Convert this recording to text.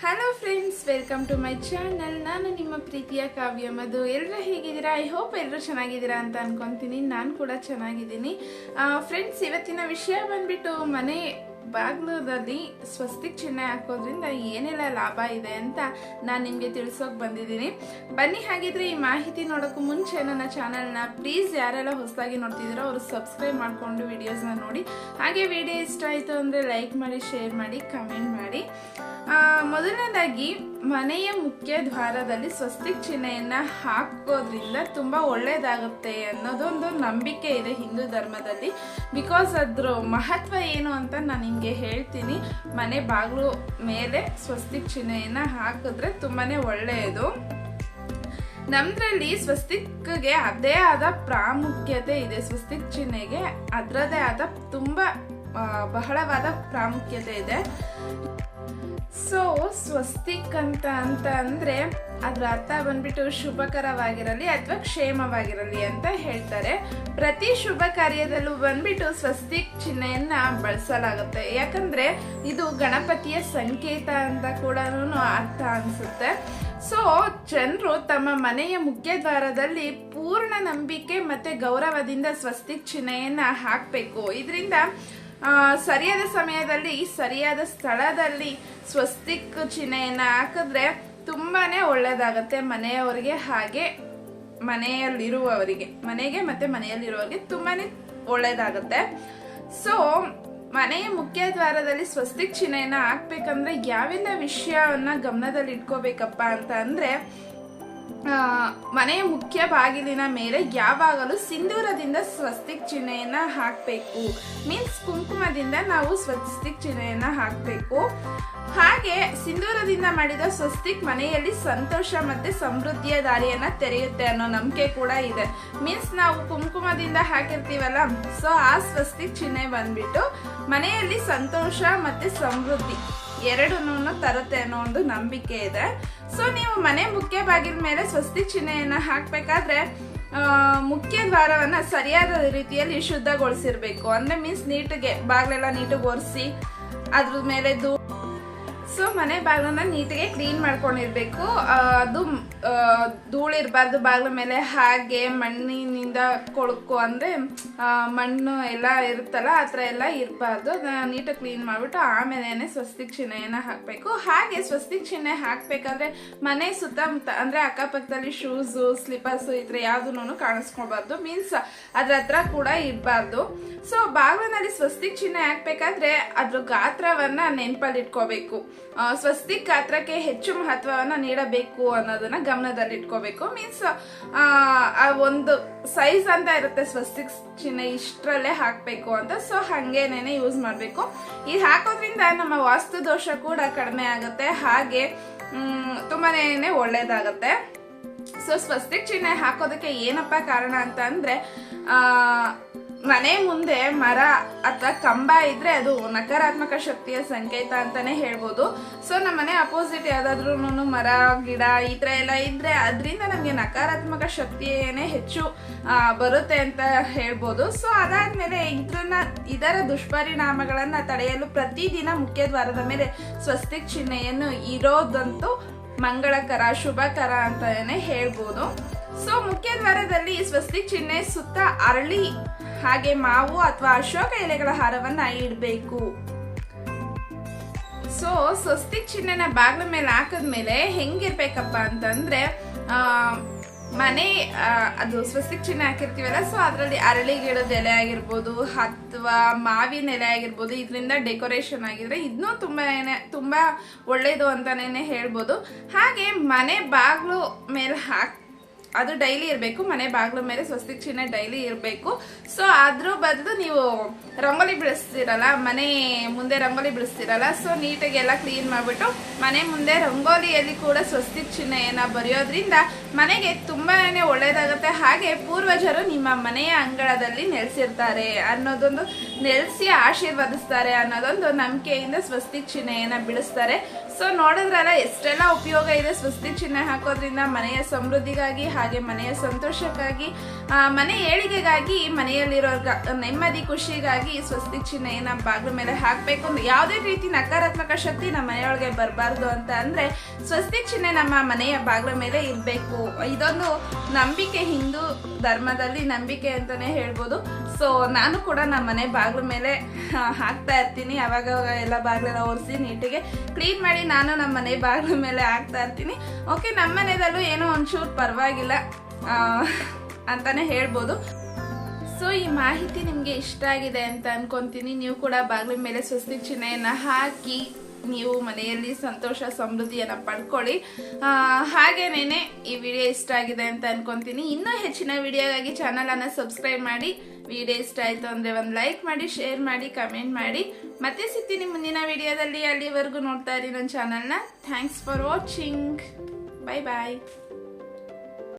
Hello friends welcome to my channel ನಾನು ನಿಮ್ಮ ಪ್ರೀತಿಯ ಕಾವ್ಯ ಮಧು. ಎಲ್ಲರೂ ಹೇಗಿದ್ದೀರಾ? ಐ ಹೋಪ್ ಎಲ್ಲರೂ ಚೆನ್ನಾಗಿದ್ದೀರಾ ಅಂತ ಅನ್ಕೊಂತೀನಿ. ನಾನು ಕೂಡ ಚೆನ್ನಾಗಿದ್ದೀನಿ. ಫ್ರೆಂಡ್ಸ್ ಇವತ್ತಿನ ವಿಷಯ ಬಂದ್ಬಿಟ್ಟು ಮನೆ ಬಾಗ್ಲದಲ್ಲಿ ಸ್ವಸ್ತಿಕ್ ಚಿಹ್ನೆ ಹಾಕೋದ್ರಿಂದ ಏನೆಲ್ಲ ಲಾಭ ಇದೆ ಅಂತ ನಾನು ನಿಮಗೆ ತಿಳಿಸೋಕೆ ಬಂದಿದ್ದೀನಿ. ಬನ್ನಿ, ಹಾಗಿದ್ರೆ ಈ ಮಾಹಿತಿ ನೋಡೋಕ್ಕೂ ಮುಂಚೆ ನನ್ನ ಚಾನಲ್ನ ಪ್ಲೀಸ್ ಯಾರೆಲ್ಲ ಹೊಸದಾಗಿ ನೋಡ್ತಿದ್ದೀರೋ ಅವರು ಸಬ್ಸ್ಕ್ರೈಬ್ ಮಾಡಿಕೊಂಡು ವಿಡಿಯೋಸ್ನ ನೋಡಿ. ಹಾಗೆ ವಿಡಿಯೋ ಇಷ್ಟ ಆಯಿತು ಅಂದರೆ ಲೈಕ್ ಮಾಡಿ ಶೇರ್ ಮಾಡಿ ಕಮೆಂಟ್ ಮಾಡಿ. ಮೊದಲನೇದಾಗಿ ಮನೆಯ ಮುಖ್ಯ ದ್ವಾರದಲ್ಲಿ ಸ್ವಸ್ತಿಕ್ ಚಿಹ್ನೆಯನ್ನ ಹಾಕೋದ್ರಿಂದ ತುಂಬಾ ಒಳ್ಳೇದಾಗುತ್ತೆ ಅನ್ನೋದೊಂದು ನಂಬಿಕೆ ಇದೆ ಹಿಂದೂ ಧರ್ಮದಲ್ಲಿ. ಬಿಕಾಸ್ ಅದ್ರ ಮಹತ್ವ ಏನು ಅಂತ ನಾನು ನಿಮಗೆ ಹೇಳ್ತೀನಿ. ಮನೆ ಬಾಗಿಲು ಮೇಲೆ ಸ್ವಸ್ತಿಕ್ ಚಿಹ್ನೆಯನ್ನ ಹಾಕಿದ್ರೆ ತುಂಬಾನೇ ಒಳ್ಳೆಯದು ನಮ್ದ್ರಲ್ಲಿ ಸ್ವಸ್ತಿಕ್ಗೆ ಅದೇ ಆದ ಪ್ರಾಮುಖ್ಯತೆ ಇದೆ. ಸ್ವಸ್ತಿಕ್ ಚಿಹ್ನೆಗೆ ಅದರದೇ ಆದ ತುಂಬಾ ಬಹಳವಾದ ಪ್ರಾಮುಖ್ಯತೆ ಇದೆ. ಸೊ ಸ್ವಸ್ತಿಕ್ ಅಂತ ಅಂತ ಅಂದರೆ ಅದರ ಅರ್ಥ ಬಂದ್ಬಿಟ್ಟು ಶುಭಕರವಾಗಿರಲಿ ಅಥವಾ ಕ್ಷೇಮವಾಗಿರಲಿ ಅಂತ ಹೇಳ್ತಾರೆ. ಪ್ರತಿ ಶುಭ ಕಾರ್ಯದಲ್ಲೂ ಬಂದ್ಬಿಟ್ಟು ಸ್ವಸ್ತಿಕ್ ಚಿಹ್ನೆಯನ್ನ ಬಳಸಲಾಗುತ್ತೆ. ಯಾಕಂದ್ರೆ ಇದು ಗಣಪತಿಯ ಸಂಕೇತ ಅಂತ ಕೂಡ ಅರ್ಥ ಅನ್ಸುತ್ತೆ. ಸೊ ಜನರು ತಮ್ಮ ಮನೆಯ ಮುಖ್ಯ ದ್ವಾರದಲ್ಲಿ ಪೂರ್ಣ ನಂಬಿಕೆ ಮತ್ತೆ ಗೌರವದಿಂದ ಸ್ವಸ್ತಿಕ್ ಚಿಹ್ನೆಯನ್ನು ಹಾಕ್ಬೇಕು. ಇದರಿಂದ ಸರಿಯಾದ ಸಮಯದಲ್ಲಿ, ಸರಿಯಾದ ಸ್ಥಳದಲ್ಲಿ ಸ್ವಸ್ತಿಕ್ ಚಿಹ್ನೆಯನ್ನ ಹಾಕಿದ್ರೆ ತುಂಬಾನೇ ಒಳ್ಳೇದಾಗತ್ತೆ ಮನೆಯವರಿಗೆ ಹಾಗೆ ಮನೆಯಲ್ಲಿರುವವರಿಗೆ. ಮನೆಗೆ ಮತ್ತೆ ಮನೆಯಲ್ಲಿರುವವರಿಗೆ ತುಂಬಾನೇ ಒಳ್ಳೇದಾಗತ್ತೆ. ಸೊ ಮನೆಯ ಮುಖ್ಯ ದ್ವಾರದಲ್ಲಿ ಸ್ವಸ್ತಿಕ್ ಚಿಹ್ನೆಯನ್ನ ಹಾಕ್ಬೇಕಂದ್ರೆ ಯಾವೆಲ್ಲ ವಿಷಯವನ್ನ ಗಮನದಲ್ಲಿ ಇಟ್ಕೋಬೇಕಪ್ಪ ಅಂತ ಅಂದ್ರೆ ಮನೆಯ ಮುಖ್ಯ ಬಾಗಿಲಿನ ಮೇಲೆ ಯಾವಾಗಲೂ ಸಿಂಧೂರದಿಂದ ಸ್ವಸ್ತಿಕ್ ಚಿಹ್ನೆಯನ್ನ ಹಾಕಬೇಕು. ಮೀನ್ಸ್ ಕುಂಕುಮದಿಂದ ನಾವು ಸ್ವಸ್ತಿಕ್ ಚಿಹ್ನೆಯನ್ನ ಹಾಕಬೇಕು. ಹಾಗೆ ಸಿಂಧೂರದಿಂದ ಮಾಡಿದ ಸ್ವಸ್ತಿಕ್ ಮನೆಯಲ್ಲಿ ಸಂತೋಷ ಮತ್ತೆ ಸಮೃದ್ಧಿಯ ದಾರಿಯನ್ನ ತೆರೆಯುತ್ತೆ ಅನ್ನೋ ನಂಬಿಕೆ ಕೂಡ ಇದೆ. ಮೀನ್ಸ್ ನಾವು ಕುಂಕುಮದಿಂದ ಹಾಕಿರ್ತೀವಲ್ಲ ಸೊ ಆ ಸ್ವಸ್ತಿಕ್ ಚಿಹ್ನೆ ಬಂದ್ಬಿಟ್ಟು ಮನೆಯಲ್ಲಿ ಸಂತೋಷ ಮತ್ತೆ ಸಮೃದ್ಧಿ. ಎರಡನ್ನೂ ತರುತ್ತೆ ಅನ್ನೋ ಒಂದು ನಂಬಿಕೆ ಇದೆ. ಸೊ ನೀವು ಮನೆ ಮುಖ್ಯ ಬಾಗಿಲ ಮೇಲೆ ಸ್ವಸ್ತಿ ಚಿಹ್ನೆಯನ್ನ ಹಾಕ್ಬೇಕಾದ್ರೆ ಮುಖ್ಯ ದ್ವಾರವನ್ನ ಸರಿಯಾದ ರೀತಿಯಲ್ಲಿ ಶುದ್ಧಗೊಳಿಸಿರ್ಬೇಕು. ಅಂದ್ರೆ ಮೀನ್ಸ್ ನೀಟಿಗೆ, ಬಾಗ್ಲೆಲ್ಲ ನೀಟಿಗೆ ಒರೆಸಿ, ಅದ್ರ ಮೇಲೆ ಸೊ ಮನೆ ಬಾಗಿಲನ್ನ ನೀಟಿಗೆ ಕ್ಲೀನ್ ಮಾಡ್ಕೊಂಡಿರ್ಬೇಕು. ಅದು ಧೂಳಿರ್ಬಾರ್ದು, ಬಾಗಿಲ ಮೇಲೆ ಹಾಗೆ ಮಣ್ಣಿನಿಂದ ಕೊಳಕು, ಅಂದರೆ ಮಣ್ಣು ಎಲ್ಲ ಇರುತ್ತಲ್ಲ, ಆ ಥರ ಎಲ್ಲ ಇರಬಾರ್ದು. ನೀಟಾಗಿ ಕ್ಲೀನ್ ಮಾಡಿಬಿಟ್ಟು ಆಮೇಲೆ ಸ್ವಸ್ತಿಕ್ ಚಿಹ್ನೆಯನ್ನು ಹಾಕಬೇಕು. ಹಾಗೆ ಸ್ವಸ್ತಿಕ್ ಚಿಹ್ನೆ ಹಾಕಬೇಕಾದ್ರೆ ಮನೆ ಸುತ್ತಮುತ್ತ, ಅಂದರೆ ಅಕ್ಕಪಕ್ಕದಲ್ಲಿ ಶೂಸು ಸ್ಲಿಪ್ಪರ್ಸು ಈ ಥರ ಯಾವುದೂ ಕಾಣಿಸ್ಕೊಳ್ಬಾರ್ದು. ಮೀನ್ಸ್ ಅದ್ರ ಹತ್ರ ಕೂಡ ಇರಬಾರ್ದು. ಸೊ ಬಾಗಿಲಿನಲ್ಲಿ ಸ್ವಸ್ತಿಕ್ ಚಿಹ್ನೆ ಹಾಕಬೇಕಾದ್ರೆ ಅದ್ರ ಗಾತ್ರವನ್ನು ನೆನಪಲ್ಲಿ ಇಟ್ಕೋಬೇಕು. ಸ್ವಸ್ತಿ ಗಾತ್ರಕ್ಕೆ ಹೆಚ್ಚು ಮಹತ್ವವನ್ನು ನೀಡಬೇಕು ಅನ್ನೋದನ್ನ ಗಮನದಲ್ಲಿ ಇಟ್ಕೋಬೇಕು ಮೀನ್ಸ್ ಒಂದು ಸೈಜ್ ಅಂತ ಇರುತ್ತೆ. ಸ್ವಸ್ತಿಕ್ ಚಿಹ್ನೆ ಇಷ್ಟರಲ್ಲೇ ಹಾಕ್ಬೇಕು ಅಂತ. ಸೊ ಹಂಗೇನೇನೆ ಯೂಸ್ ಮಾಡಬೇಕು. ಇದು ಹಾಕೋದ್ರಿಂದ ನಮ್ಮ ವಾಸ್ತು ದೋಷ ಕೂಡ ಕಡಿಮೆ ಆಗುತ್ತೆ. ಹಾಗೆ ತುಂಬಾನೇ ಒಳ್ಳೇದಾಗತ್ತೆ. ಸೊ ಸ್ವಸ್ತಿಕ್ ಚಿಹ್ನೆ ಹಾಕೋದಕ್ಕೆ ಏನಪ್ಪ ಕಾರಣ ಅಂತ ಅಂದ್ರೆ ಆ ಮನೆ ಮುಂದೆ ಮರ ಅಥವಾ ಕಂಬ ಇದ್ರೆ ಅದು ನಕಾರಾತ್ಮಕ ಶಕ್ತಿಯ ಸಂಕೇತ ಅಂತಾನೆ ಹೇಳ್ಬೋದು. ಸೊ ನಮ್ಮ ಮನೆ ಅಪೋಸಿಟ್ ಯಾವ್ದಾದ್ರು ಮರ, ಗಿಡ ಈ ತರ ಎಲ್ಲ ಇದ್ರೆ ಅದರಿಂದ ನಮಗೆ ನಕಾರಾತ್ಮಕ ಶಕ್ತಿಯೇನೆ ಹೆಚ್ಚು ಬರುತ್ತೆ ಅಂತ ಹೇಳ್ಬೋದು. ಸೊ ಅದಾದ್ಮೇಲೆ ಇದನ್ನ, ಇದರ ದುಷ್ಪರಿಣಾಮಗಳನ್ನ ತಡೆಯಲು ಪ್ರತಿದಿನ ಮುಖ್ಯ ದ್ವಾರದ ಮೇಲೆ ಸ್ವಸ್ತಿಕ್ ಚಿಹ್ನೆಯನ್ನು ಇರೋದಂತೂ ಮಂಗಳಕರ, ಶುಭಕರ ಅಂತಾನೆ ಹೇಳ್ಬೋದು. ಸೊ ಮುಖ್ಯ ದ್ವಾರದಲ್ಲಿ ಸ್ವಸ್ತಿ ಚಿಹ್ನೆ ಸುತ್ತ ಅರಳಿ, ಹಾಗೆ ಮಾವು ಅಥವಾ ಅಶೋಕ ಎಲೆಗಳ ಹಾರವನ್ನ ಇಡಬೇಕು. ಸೊ ಸ್ವಸ್ತಿ ಚಿಹ್ನೆನ ಬಾಗ್ಲ ಮೇಲೆ ಹಾಕದ್ಮೇಲೆ ಹೆಂಗಿರ್ಬೇಕಪ್ಪ ಅಂತಂದ್ರೆ ಮನೆ ಅದು ಸ್ವಸ್ತಿ ಚಿಹ್ನೆ ಹಾಕಿರ್ತೀವಲ್ಲ, ಸೊ ಅದರಲ್ಲಿ ಅರಳಿ ಗಿಡದ ಎಲೆ ಆಗಿರ್ಬೋದು ಅಥವಾ ಮಾವಿನ ಎಲೆ ಆಗಿರ್ಬೋದು, ಇದರಿಂದ ಡೆಕೋರೇಷನ್ ಆಗಿದ್ರೆ ಇದನ್ನೂ ತುಂಬಾ ತುಂಬಾ ಒಳ್ಳೇದು ಅಂತಾನೆ ಹೇಳ್ಬೋದು. ಹಾಗೆ ಮನೆ ಬಾಗ್ಲು ಮೇಲೆ ಹಾಕ್ ಅದು ಡೈಲಿ ಇರಬೇಕು, ಮನೆ ಬಾಗಿಲ ಮೇಲೆ ಸ್ವಸ್ತಿ ಚಿಹ್ನೆ ಡೈಲಿ ಇರಬೇಕು. ಸೊ ಅದ್ರ ಬದಲು ನೀವು ರಂಗೋಲಿ ಬಿಡಿಸ್ತಿರಲ್ಲ, ಮನೆ ಮುಂದೆ ರಂಗೋಲಿ ಬಿಡಿಸ್ತಿರಲ್ಲ ಸೊ ನೀಟಾಗಿ ಎಲ್ಲ ಕ್ಲೀನ್ ಮಾಡಿಬಿಟ್ಟು ಮನೆ ಮುಂದೆ ರಂಗೋಲಿಯಲ್ಲಿ ಕೂಡ ಸ್ವಸ್ತಿಕ್ ಚಿಹ್ನೆಯನ್ನು ಬರೆಯೋದ್ರಿಂದ ಮನೆಗೆ ತುಂಬಾನೇ ಒಳ್ಳೇದಾಗುತ್ತೆ. ಹಾಗೆ ಪೂರ್ವಜರು ನಿಮ್ಮ ಮನೆಯ ಅಂಗಳದಲ್ಲಿ ನೆಲೆಸಿರ್ತಾರೆ ಅನ್ನೋದೊಂದು, ನೆಲೆಸಿ ಆಶೀರ್ವದಿಸ್ತಾರೆ ಅನ್ನೋದೊಂದು ನಂಬಿಕೆಯಿಂದ ಸ್ವಸ್ತಿ ಚಿಹ್ನೆಯನ್ನು ಬಿಡಿಸ್ತಾರೆ. ಸೊ ನೋಡಿದ್ರಲ್ಲ, ಎಷ್ಟೆಲ್ಲ ಉಪಯೋಗ ಇದೆ ಸ್ವಸ್ತಿ ಚಿಹ್ನೆ ಹಾಕೋದ್ರಿಂದ ಮನೆಯ ಸಮೃದ್ಧಿಗಾಗಿ ಹಾಗೆ ಮನೆಯ ಸಂತೋಷಕ್ಕಾಗಿ ಮನೆ ಏಳಿಗೆಗಾಗಿ ಮನೆಯಲ್ಲಿರೋ ನೆಮ್ಮದಿ, ಖುಷಿಗಾಗಿ ಸ್ವಸ್ತಿಕ್ ಚಿಹ್ನೆಯನ್ನ ಬಾಗಿಲ ಮೇಲೆ ಹಾಕಬೇಕು ಅಂದ್ರೆ ಯಾವುದೇ ರೀತಿ ನಕಾರಾತ್ಮಕ ಶಕ್ತಿ ನಮ್ಮ ಮನೆಯೊಳಗೆ ಬರಬಾರ್ದು ಅಂತ ಅಂದ್ರೆ ಸ್ವಸ್ತಿ ಚಿಹ್ನೆ ನಮ್ಮ ಮನೆಯ ಬಾಗಿಲ ಮೇಲೆ ಇರಬೇಕು. ಇದೊಂದು ನಂಬಿಕೆ, ಹಿಂದೂ ಧರ್ಮದಲ್ಲಿ ನಂಬಿಕೆ ಅಂತಾನೆ ಹೇಳ್ಬೋದು. ಸೊ ನಾನು ಕೂಡ ನಮ್ಮ ಮನೆ ಬಾಗಿಲ ಮೇಲೆ ಹಾಕ್ತಾ ಇರ್ತೀನಿ. ಅವಾಗ ಎಲ್ಲ ಬಾಗಿಲೆಲ್ಲ ಒರೆಸಿ ನೀಟಿಗೆ ಕ್ಲೀನ್ ಮಾಡಿ ನಾನು ನಮ್ಮ ಮನೆ ಬಾಗಿಲ ಮೇಲೆ ಹಾಕ್ತಾ ಇರ್ತೀನಿ. ಓಕೆ ನಮ್ಮ ಮನೆಯಲ್ಲೂ ಏನೋ ಒಂಚೂರು ಪರವಾಗಿಲ್ಲ. ಅಂತಾನೆ ಹೇಳ್ಬೋದು. ಸೊ ಈ ಮಾಹಿತಿ ನಿಮಗೆ ಇಷ್ಟ ಆಗಿದೆ ಅಂತ ಅನ್ಕೊಂತೀನಿ. ನೀವು ಕೂಡ ಬಾಗಿಲ ಮೇಲೆ ಸ್ವಸ್ತಿ ಚಿಹ್ನೆಯನ್ನ ಹಾಕಿ ನೀವು ಮನೆಯಲ್ಲಿ ಸಂತೋಷ, ಸಮೃದ್ಧಿಯನ್ನ ಪಡ್ಕೊಳ್ಳಿ. ಹಾಗೇನೇ ಹಾಗೇನೇನೆ ಈ ವಿಡಿಯೋ ಇಷ್ಟ ಆಗಿದೆ ಅಂತ ಅನ್ಕೊಂತೀನಿ. ಇನ್ನೂ ಹೆಚ್ಚಿನ ವಿಡಿಯೋಗಾಗಿ ಚಾನಲ್ ಅನ್ನ ಸಬ್ಸ್ಕ್ರೈಬ್ ಮಾಡಿ. ವಿಡಿಯೋ ಇಷ್ಟ ಆಯ್ತು ಅಂದ್ರೆ ಒಂದು ಲೈಕ್ ಮಾಡಿ, ಶೇರ್ ಮಾಡಿ, ಕಮೆಂಟ್ ಮಾಡಿ. ಮತ್ತೆ ಸಿಗ್ತೀನಿ ಮುಂದಿನ ವಿಡಿಯೋದಲ್ಲಿ. ಅಲ್ಲಿವರೆಗೂ ನೋಡ್ತಾ ಇರಿ ನನ್ನ ಚಾನಲ್ನ. Thanks for watching bye bye